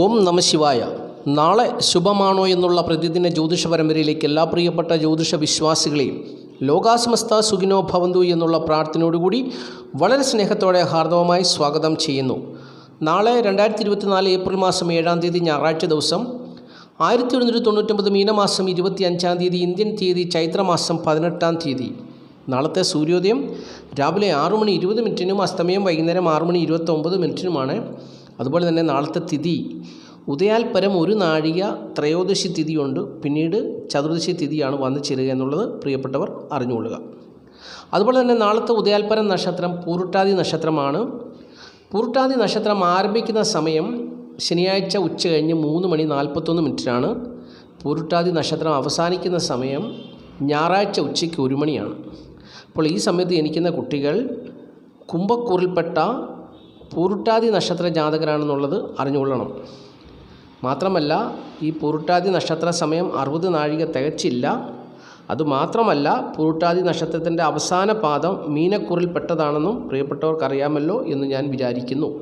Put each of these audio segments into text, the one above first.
ഓം നമ ശിവായ. നാളെ ശുഭമാണോ എന്നുള്ള പ്രതിദിന ജ്യോതിഷ പരമ്പരയിലേക്ക് എല്ലാ പ്രിയപ്പെട്ട ജ്യോതിഷ വിശ്വാസികളെയും ലോകാസമസ്ത സുഖിനോ ഭവന്തു എന്നുള്ള പ്രാർത്ഥനയോടുകൂടി വളരെ സ്നേഹത്തോടെ ഹാർദവമായി സ്വാഗതം ചെയ്യുന്നു. നാളെ രണ്ടായിരത്തി ഇരുപത്തിനാല് ഏപ്രിൽ മാസം ഏഴാം തീയതി ഞായറാഴ്ച ദിവസം ആയിരത്തി എഴുന്നൂറ്റി തൊണ്ണൂറ്റൊമ്പത് മീനമാസം ഇരുപത്തി അഞ്ചാം തീയതി ഇന്ത്യൻ തീയതി ചൈത്രമാസം പതിനെട്ടാം തീയതി. നാളത്തെ സൂര്യോദയം രാവിലെ ആറു മണി ഇരുപത് മിനിറ്റിനും അസ്തമയം വൈകുന്നേരം ആറു മണി ഇരുപത്തൊമ്പത് മിനിറ്റിനുമാണ്. അതുപോലെ തന്നെ നാളത്തെ തിഥി. ഉദയാൽപരം ഒരു നാഴിക ത്രയോദശി തിഥിയുണ്ട്. പിന്നീട് ചതുർദശി തിഥിയാണ് വന്നു ചേരുക എന്നുള്ളത് പ്രിയപ്പെട്ടവർ അറിഞ്ഞുകൊള്ളുക. അതുപോലെ തന്നെ നാളത്തെ ഉദയാൽപരം നക്ഷത്രം പൂരുട്ടാതി നക്ഷത്രമാണ്. പൂരുട്ടാതി നക്ഷത്രം ആരംഭിക്കുന്ന സമയം ശനിയാഴ്ച ഉച്ച കഴിഞ്ഞ് മൂന്ന് മണി നാൽപ്പത്തൊന്ന് മിനിറ്റിനാണ്. പൂരുട്ടാതി നക്ഷത്രം അവസാനിക്കുന്ന സമയം ഞായറാഴ്ച ഉച്ചയ്ക്ക് ഒരു മണിയാണ്. അപ്പോൾ ഈ സമയത്ത് ജനിക്കുന്ന കുട്ടികൾ കുംഭക്കൂറിൽപ്പെട്ട പൂരുട്ടാതി നക്ഷത്ര ജാതകരാണെന്നുള്ളത് അറിഞ്ഞുകൊള്ളണം. മാത്രമല്ല ഈ പൂരുട്ടാതി നക്ഷത്ര സമയം അറുപത് നാഴിക തികച്ചില്ല. അതുമാത്രമല്ല പൂരുട്ടാതി നക്ഷത്രത്തിന്റെ അവസാന പാദം മീനക്കൂറിൽപ്പെട്ടതാണെന്നും പെട്ടതാണെന്നും അറിയാമല്ലോ എന്ന് ഞാൻ വിചാരിക്കുന്നു.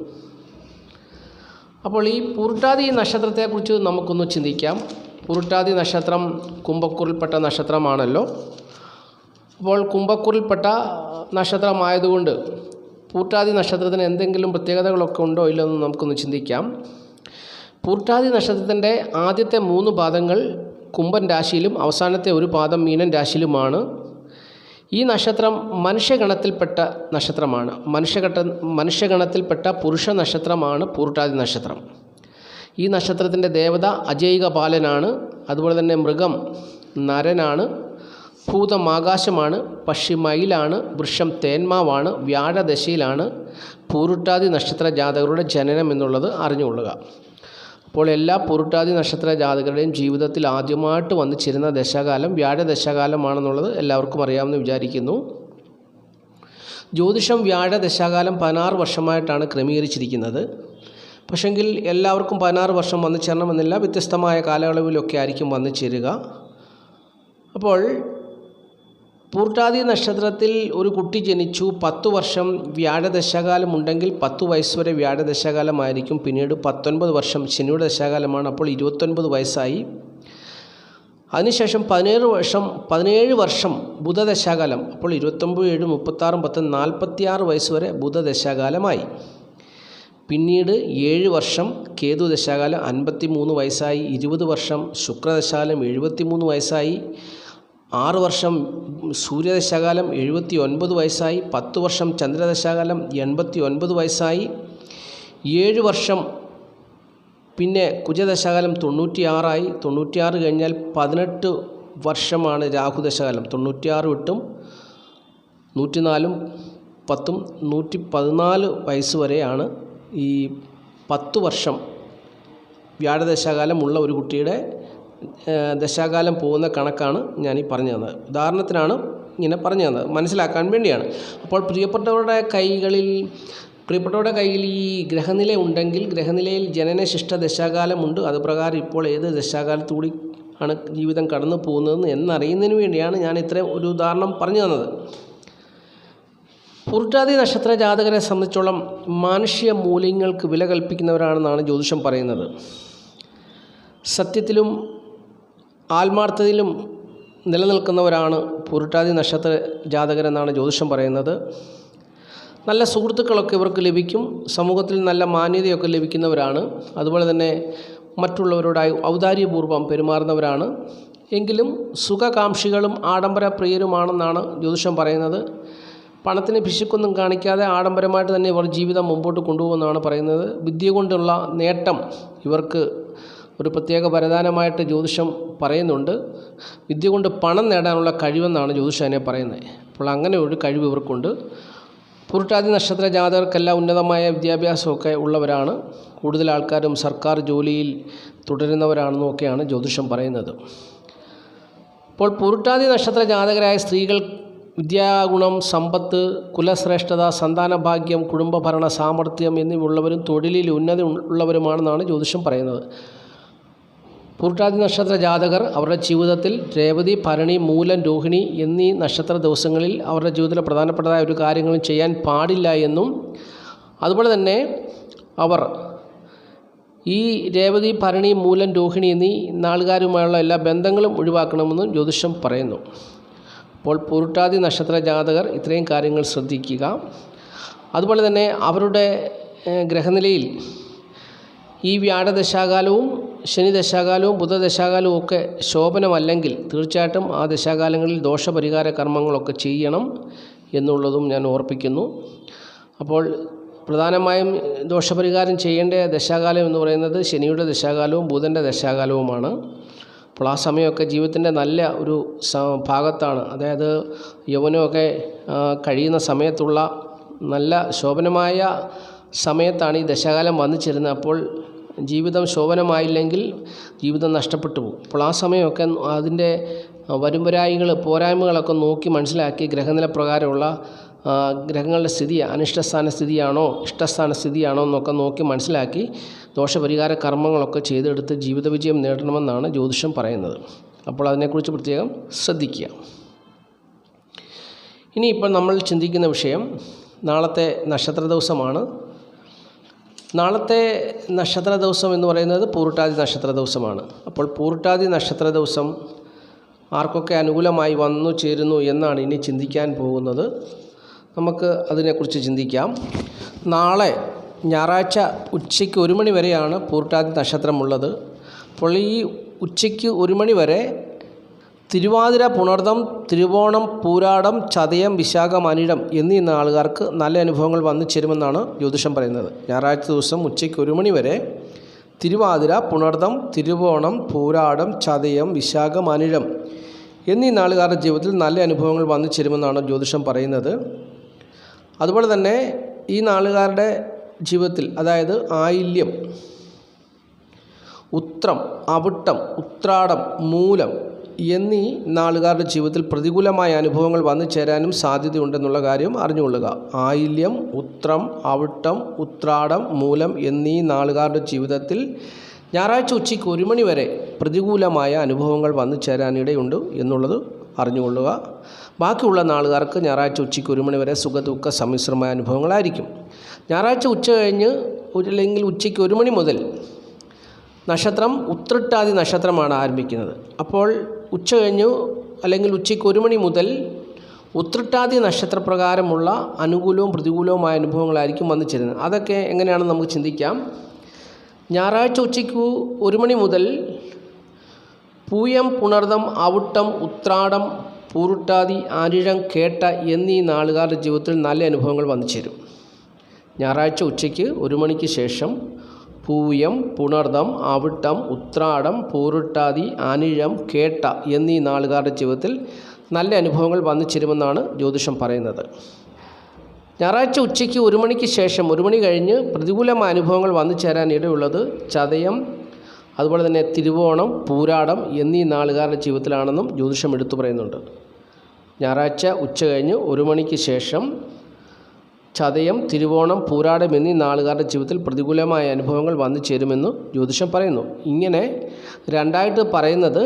അപ്പോൾ ഈ പൂരുട്ടാതി നക്ഷത്രത്തെക്കുറിച്ച് നമുക്കൊന്ന് ചിന്തിക്കാം. പൂരുട്ടാതി നക്ഷത്രം കുംഭക്കുറിൽപ്പെട്ട നക്ഷത്രമാണല്ലോ. അപ്പോൾ കുംഭക്കുറിൽപ്പെട്ട നക്ഷത്രമായതുകൊണ്ട് പൂട്ടാതി നക്ഷത്രത്തിന് എന്തെങ്കിലും പ്രത്യേകതകളൊക്കെ ഉണ്ടോ ഇല്ലോ എന്ന് നമുക്കൊന്ന് ചിന്തിക്കാം. പൂട്ടാതി നക്ഷത്രത്തിന്റെ ആദ്യത്തെ മൂന്ന് പാദങ്ങൾ കുംഭൻ രാശിയിലും അവസാനത്തെ ഒരു പാദം മീനൻ രാശിയിലുമാണ്. ഈ നക്ഷത്രം മനുഷ്യഗണത്തിൽപ്പെട്ട നക്ഷത്രമാണ്. മനുഷ്യഘട്ട മനുഷ്യഗണത്തിൽപ്പെട്ട പുരുഷ നക്ഷത്രമാണ് പൂർട്ടാതി നക്ഷത്രം. ഈ നക്ഷത്രത്തിന്റെ ദേവത അജൈക ബാലനാണ് അതുപോലെ തന്നെ മൃഗം നരനാണ്. ഭൂതം ആകാശമാണ് പക്ഷി മയിലാണ് വൃക്ഷം തേന്മാവാണ് വ്യാഴദശയിലാണ് പൂരുട്ടാതി നക്ഷത്ര ജാതകരുടെ ജനനം എന്നുള്ളത് അറിഞ്ഞുകൊള്ളുക. അപ്പോൾ എല്ലാ പൂരുട്ടാതി നക്ഷത്ര ജാതകരുടെയും ജീവിതത്തിൽ ആദ്യമായിട്ട് വന്നു ചേരുന്ന ദശാകാലം വ്യാഴദശാകാലമാണെന്നുള്ളത് എല്ലാവർക്കും അറിയാമെന്ന് വിചാരിക്കുന്നു. ജ്യോതിഷം വ്യാഴദശകാലം പതിനാറ് വർഷമായിട്ടാണ് ക്രമീകരിച്ചിരിക്കുന്നത്. പക്ഷെങ്കിൽ എല്ലാവർക്കും പതിനാറ് വർഷം വന്നു ചേരണമെന്നില്ല വ്യത്യസ്തമായ കാലയളവിലൊക്കെ ആയിരിക്കും വന്നു ചേരുക. അപ്പോൾ പൂർട്ടാതി നക്ഷത്രത്തിൽ ഒരു കുട്ടി ജനിച്ചു പത്ത് വർഷം വ്യാഴദശകാലം ഉണ്ടെങ്കിൽ പത്ത് വയസ്സ് വരെ വ്യാഴദശാകാലമായിരിക്കും. പിന്നീട് പത്തൊൻപത് വർഷം ശനിയുടെ ദശകാലമാണ് അപ്പോൾ ഇരുപത്തൊൻപത് വയസ്സായി. അതിനുശേഷം പതിനേഴ് വർഷം പതിനേഴ് വർഷം ബുധദശാകാലം. അപ്പോൾ ഇരുപത്തൊമ്പത് ഏഴ് മുപ്പത്താറും പത്ത് നാൽപ്പത്തിയാറ് വയസ്സ് വരെ ബുധദശാകാലമായി. പിന്നീട് ഏഴ് വർഷം കേതു ദശാകാലം അൻപത്തി മൂന്ന് വയസ്സായി. ഇരുപത് വർഷം ശുക്രദശാകാലം എഴുപത്തി മൂന്ന് വയസ്സായി. ആറ് വർഷം സൂര്യദശാകാലം എഴുപത്തി ഒൻപത് വയസ്സായി പത്ത് വർഷം ചന്ദ്രദശാകാലം എൺപത്തി ഒൻപത് വയസ്സായി ഏഴ് വർഷം പിന്നെ കുജദശാകാലം തൊണ്ണൂറ്റിയാറായി. തൊണ്ണൂറ്റിയാറ് കഴിഞ്ഞാൽ പതിനെട്ട് വർഷമാണ് രാഹുദശകാലം. തൊണ്ണൂറ്റിയാറ് വിട്ടും നൂറ്റിനാലും പത്തും നൂറ്റി പതിനാല് വയസ്സ് വരെയാണ് ഈ പത്ത് വർഷം വ്യാഴദശാകാലം ഉള്ള ഒരു കുട്ടിയുടെ ദശാകാലം പോകുന്ന കണക്കാണ് ഞാൻ ഈ പറഞ്ഞു തന്നത്. ഉദാഹരണത്തിനാണ് ഇങ്ങനെ പറഞ്ഞു തന്നത്. മനസ്സിലാക്കാൻ വേണ്ടിയാണ്. അപ്പോൾ പ്രിയപ്പെട്ടവരുടെ കൈകളിൽ പ്രിയപ്പെട്ടവരുടെ കയ്യിൽ ഈ ഗ്രഹനില ഉണ്ടെങ്കിൽ ഗ്രഹനിലയിൽ ജനനശിഷ്ട ദശാകാലമുണ്ട്. അത് പ്രകാരം ഇപ്പോൾ ഏത് ദശാകാലത്തുകൂടി ആണ് ജീവിതം കടന്നു പോകുന്നതെന്ന് എന്നറിയുന്നതിന് വേണ്ടിയാണ് ഞാൻ ഇത്രയും ഒരു ഉദാഹരണം പറഞ്ഞു തന്നത്. പുരുട്ടാതി നക്ഷത്ര ജാതകരെ സംബന്ധിച്ചോളം മാനുഷ്യ മൂല്യങ്ങൾക്ക് വില കൽപ്പിക്കുന്നവരാണെന്നാണ് ജ്യോതിഷം പറയുന്നത്. സത്യത്തിലും ആത്മാർത്ഥതയിലും നിലനിൽക്കുന്നവരാണ് പുരുട്ടാതി നക്ഷത്ര ജാതകരെന്നാണ് ജ്യോതിഷം പറയുന്നത്. നല്ല സുഹൃത്തുക്കളൊക്കെ ഇവർക്ക് ലഭിക്കും. സമൂഹത്തിൽ നല്ല മാന്യതയൊക്കെ ലഭിക്കുന്നവരാണ്. അതുപോലെ തന്നെ മറ്റുള്ളവരോടായി ഔദാര്യപൂർവം പെരുമാറുന്നവരാണ്. എങ്കിലും സുഖകാംക്ഷികളും ആഡംബര പ്രിയരുമാണെന്നാണ് ജ്യോതിഷം പറയുന്നത്. പണത്തിന് പിശുക്കൊന്നും കാണിക്കാതെ ആഡംബരമായിട്ട് തന്നെ ഇവർ ജീവിതം മുമ്പോട്ട് കൊണ്ടുപോകുമെന്നാണ് പറയുന്നത്. വിദ്യ കൊണ്ടുള്ള നേട്ടം ഇവർക്ക് ഒരു പ്രത്യേക വരദാനമായിട്ട് ജ്യോതിഷം പറയുന്നുണ്ട്. വിദ്യ കൊണ്ട് പണം നേടാനുള്ള കഴിവെന്നാണ് ജ്യോതിഷം അതിനെ പറയുന്നത്. അപ്പോൾ അങ്ങനെ ഒരു കഴിവ് ഇവർക്കുണ്ട്. പുരുട്ടാതി നക്ഷത്ര ജാതകർക്കെല്ലാം ഉന്നതമായ വിദ്യാഭ്യാസമൊക്കെ ഉള്ളവരാണ്. കൂടുതൽ ആൾക്കാരും സർക്കാർ ജോലിയിൽ തുടരുന്നവരാണെന്നൊക്കെയാണ് ജ്യോതിഷം പറയുന്നത്. അപ്പോൾ പുരുട്ടാതി നക്ഷത്ര ജാതകരായ സ്ത്രീകൾ വിദ്യാഗുണം സമ്പത്ത് കുലശ്രേഷ്ഠത സന്താനഭാഗ്യം കുടുംബഭരണ സാമർഥ്യം എന്നിവയുള്ളവരും തൊഴിലിൽ ഉന്നതി ഉള്ളവരുമാണെന്നാണ് ജ്യോതിഷം പറയുന്നത്. പൂർട്ടാതി നക്ഷത്ര ജാതകർ അവരുടെ ജീവിതത്തിൽ രേവതി ഭരണി മൂലം രോഹിണി എന്നീ നക്ഷത്ര ദിവസങ്ങളിൽ അവരുടെ ജീവിതത്തിലെ പ്രധാനപ്പെട്ടതായ ഒരു കാര്യങ്ങളും ചെയ്യാൻ പാടില്ല എന്നും അതുപോലെ തന്നെ അവർ ഈ രേവതി ഭരണി മൂലം രോഹിണി എന്നീ നാളുകാരുമായുള്ള എല്ലാ ബന്ധങ്ങളും ഒഴിവാക്കണമെന്നും ജ്യോതിഷം പറയുന്നു. അപ്പോൾ പൂരുട്ടാതി നക്ഷത്ര ജാതകർ ഇത്രയും കാര്യങ്ങൾ ശ്രദ്ധിക്കുക. അതുപോലെ തന്നെ അവരുടെ ഗ്രഹനിലയിൽ ഈ വ്യാഴദശാകാലവും ശനി ദശാകാലവും ബുധദശാകാലവും ഒക്കെ ശോഭനമല്ലെങ്കിൽ തീർച്ചയായിട്ടും ആ ദശാകാലങ്ങളിൽ ദോഷപരിഹാര കർമ്മങ്ങളൊക്കെ ചെയ്യണം എന്നുള്ളതും ഞാൻ ഓർപ്പിക്കുന്നു. അപ്പോൾ പ്രധാനമായും ദോഷപരിഹാരം ചെയ്യേണ്ട ദശാകാലം എന്ന് പറയുന്നത് ശനിയുടെ ദശാകാലവും ബുധന്റെ ദശാകാലവുമാണ്. അപ്പോൾ ആ സമയമൊക്കെ ജീവിതത്തിന്റെ നല്ല ഒരു ഭാഗത്താണ്. അതായത് യൗവനമൊക്കെ കഴിയുന്ന സമയത്തുള്ള നല്ല ശോഭനമായ സമയത്താണ് ഈ ദശാകാലം വന്നു ചേരുന്നത്. അപ്പോൾ ജീവിതം ശോഭനമായില്ലെങ്കിൽ ജീവിതം നഷ്ടപ്പെട്ടു പോകും. അപ്പോൾ ആ സമയമൊക്കെ അതിന്റെ വരുംവരായികൾ പോരായ്മകളൊക്കെ നോക്കി മനസ്സിലാക്കി ഗ്രഹനില പ്രകാരമുള്ള ഗ്രഹങ്ങളുടെ സ്ഥിതി അനിഷ്ടസ്ഥാന സ്ഥിതിയാണോ ഇഷ്ടസ്ഥാന സ്ഥിതിയാണോ എന്നൊക്കെ നോക്കി മനസ്സിലാക്കി ദോഷപരിഹാര കർമ്മങ്ങളൊക്കെ ചെയ്തെടുത്ത് ജീവിത വിജയം നേടണമെന്നാണ് ജ്യോതിഷം പറയുന്നത്. അപ്പോൾ അതിനെക്കുറിച്ച് പ്രത്യേകം ശ്രദ്ധിക്കുക. ഇനിയിപ്പോൾ നമ്മൾ ചിന്തിക്കുന്ന വിഷയം നാളത്തെ നക്ഷത്ര ദിവസമാണ്. നാളത്തെ നക്ഷത്ര ദിവസം എന്ന് പറയുന്നത് പൂർട്ടാതി നക്ഷത്ര ദിവസമാണ്. അപ്പോൾ പൂർട്ടാതി നക്ഷത്ര ദിവസം ആർക്കൊക്കെ അനുകൂലമായി വന്നു ചേരുന്നു എന്നാണ് ഇനി ചിന്തിക്കാൻ പോകുന്നത്. നമുക്ക് അതിനെക്കുറിച്ച് ചിന്തിക്കാം. നാളെ ഞായറാഴ്ച ഉച്ചയ്ക്ക് ഒരു മണി വരെയാണ് പൂർട്ടാതി നക്ഷത്രമുള്ളത്. അപ്പോൾ ഈ ഉച്ചയ്ക്ക് ഒരു മണി വരെ തിരുവാതിര പുണർദം തിരുവോണം പൂരാടം ചതയം വിശാഖം അനിടം എന്നീ നാളുകാർക്ക് നല്ല അനുഭവങ്ങൾ വന്നു ചേരുമെന്നാണ് ജ്യോതിഷം പറയുന്നത്. ഞായറാഴ്ച ദിവസം ഉച്ചയ്ക്ക് ഒരു മണി വരെ തിരുവാതിര പുണർദം തിരുവോണം പൂരാടം ചതയം വിശാഖം അനിഴം എന്നീ നാളുകാരുടെ ജീവിതത്തിൽ നല്ല അനുഭവങ്ങൾ വന്നു ചേരുമെന്നാണ് ജ്യോതിഷം പറയുന്നത്. അതുപോലെ തന്നെ ഈ നാളുകാരുടെ ജീവിതത്തിൽ അതായത് ആയില്യം ഉത്രം അവിട്ടം ഉത്രാടം മൂലം എന്നീ നാളുകാരുടെ ജീവിതത്തിൽ പ്രതികൂലമായ അനുഭവങ്ങൾ വന്നു ചേരാനും സാധ്യതയുണ്ടെന്നുള്ള കാര്യം അറിഞ്ഞുകൊള്ളുക. ആയില്യം ഉത്രം അവിട്ടം ഉത്രാടം മൂലം എന്നീ നാളുകാരുടെ ജീവിതത്തിൽ ഞായറാഴ്ച ഉച്ചയ്ക്ക് ഒരു മണി വരെ പ്രതികൂലമായ അനുഭവങ്ങൾ വന്നു ചേരാനിടയുണ്ട് എന്നുള്ളത് അറിഞ്ഞുകൊള്ളുക. ബാക്കിയുള്ള നാളുകാർക്ക് ഞായറാഴ്ച ഉച്ചയ്ക്ക് ഒരു മണി വരെ സുഖദുഃഖ സമ്മിശ്രമായ അനുഭവങ്ങളായിരിക്കും. ഞായറാഴ്ച ഉച്ച കഴിഞ്ഞ് അല്ലെങ്കിൽ ഉച്ചയ്ക്ക് ഒരു മണി മുതൽ നക്ഷത്രം ഉത്രട്ടാതി നക്ഷത്രമാണ് ആരംഭിക്കുന്നത്. അപ്പോൾ ഉച്ച കഴിഞ്ഞു അല്ലെങ്കിൽ ഉച്ചയ്ക്ക് ഒരു മണി മുതൽ ഉത്രട്ടാതി നക്ഷത്രപ്രകാരമുള്ള അനുകൂലവും പ്രതികൂലവുമായ അനുഭവങ്ങളായിരിക്കും വന്നു ചേരുന്നത് അതൊക്കെ എങ്ങനെയാണെന്ന് നമുക്ക് ചിന്തിക്കാം. ഞായറാഴ്ച ഉച്ചയ്ക്ക് ഒരു മണി മുതൽ പൂയം പുണർദം അവിട്ടം ഉത്രാടം പൂരുട്ടാതി ആരിഴം കേട്ട എന്നീ നാളുകാരുടെ ജീവിതത്തിൽ നല്ല അനുഭവങ്ങൾ വന്നു ചേരും ഞായറാഴ്ച ഉച്ചയ്ക്ക് ഒരു മണിക്ക് ശേഷം പൂയം പുണർദം അവിട്ടം ഉത്രാടം പൂരുട്ടാതി അനിഴം കേട്ട എന്നീ നാളുകാരുടെ ജീവിതത്തിൽ നല്ല അനുഭവങ്ങൾ വന്നു ചേരുമെന്നാണ് ജ്യോതിഷം പറയുന്നത്. ഞായറാഴ്ച ഉച്ചയ്ക്ക് ഒരു മണിക്ക് ശേഷം ഒരു മണി കഴിഞ്ഞ് പ്രതികൂലമായ അനുഭവങ്ങൾ വന്നു ചേരാൻ ഇടയുള്ളത് ചതയം അതുപോലെ തന്നെ തിരുവോണം പൂരാടം എന്നീ നാളുകാരുടെ ജീവിതത്തിലാണെന്നും ജ്യോതിഷം എടുത്തു പറയുന്നുണ്ട്. ഞായറാഴ്ച ഉച്ച കഴിഞ്ഞ് ഒരു മണിക്ക് ശേഷം ചതയം തിരുവോണം പൂരാടം എന്നീ നാളുകാരുടെ ജീവിതത്തിൽ പ്രതികൂലമായ അനുഭവങ്ങൾ വന്നു ചേരുമെന്ന് ജ്യോതിഷം പറയുന്നു. ഇങ്ങനെ രണ്ടായിട്ട് പറയുന്നത്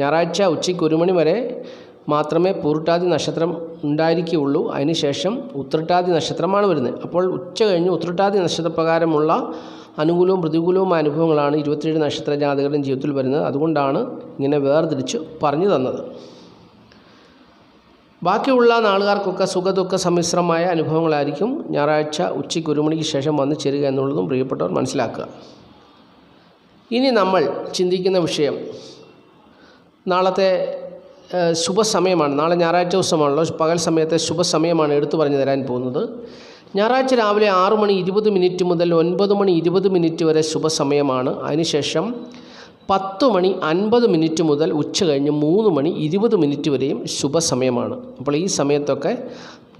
ഞായറാഴ്ച ഉച്ചയ്ക്ക് ഒരു മണി വരെ മാത്രമേ പൂരുട്ടാതി നക്ഷത്രം ഉണ്ടായിരിക്കുകയുള്ളൂ. അതിനുശേഷം ഉത്രട്ടാതി നക്ഷത്രമാണ് വരുന്നത്. അപ്പോൾ ഉച്ച കഴിഞ്ഞ് ഉത്രട്ടാതി നക്ഷത്രപ്രകാരമുള്ള അനുകൂലവും പ്രതികൂലവുമായ അനുഭവങ്ങളാണ് ഇരുപത്തിയേഴ് നക്ഷത്ര ജാതകരുടെ ജീവിതത്തിൽ വരുന്നത്. അതുകൊണ്ടാണ് ഇങ്ങനെ വേർതിരിച്ച് പറഞ്ഞു തന്നത്. ബാക്കിയുള്ള നാളുകാർക്കൊക്കെ സുഖദുഃഖ സമ്മിശ്രമായ അനുഭവങ്ങളായിരിക്കും. ഞായറാഴ്ച ഉച്ചയ്ക്ക് ഒരു മണിക്ക് ശേഷം വന്നു ചേരുക എന്നുള്ളതും പ്രിയപ്പെട്ടവർ മനസ്സിലാക്കുക. ഇനി നമ്മൾ ചിന്തിക്കുന്ന വിഷയം. നാളത്തെ ശുഭസമയമാണ്. നാളെ ഞായറാഴ്ച ദിവസമാണല്ലോ. പകൽ സമയത്തെ ശുഭസമയമാണ് എടുത്തു പറഞ്ഞു തരാൻ പോകുന്നത്. ഞായറാഴ്ച രാവിലെ ആറ് മണി ഇരുപത് മിനിറ്റ് മുതൽ ഒൻപത് മണി ഇരുപത് മിനിറ്റ് വരെ ശുഭസമയമാണ്. അതിനുശേഷം പത്ത് മണി അൻപത് മിനിറ്റ് മുതൽ ഉച്ച കഴിഞ്ഞ് മൂന്ന് മണി ഇരുപത് മിനിറ്റ് വരെയും ശുഭസമയമാണ്. അപ്പോൾ ഈ സമയത്തൊക്കെ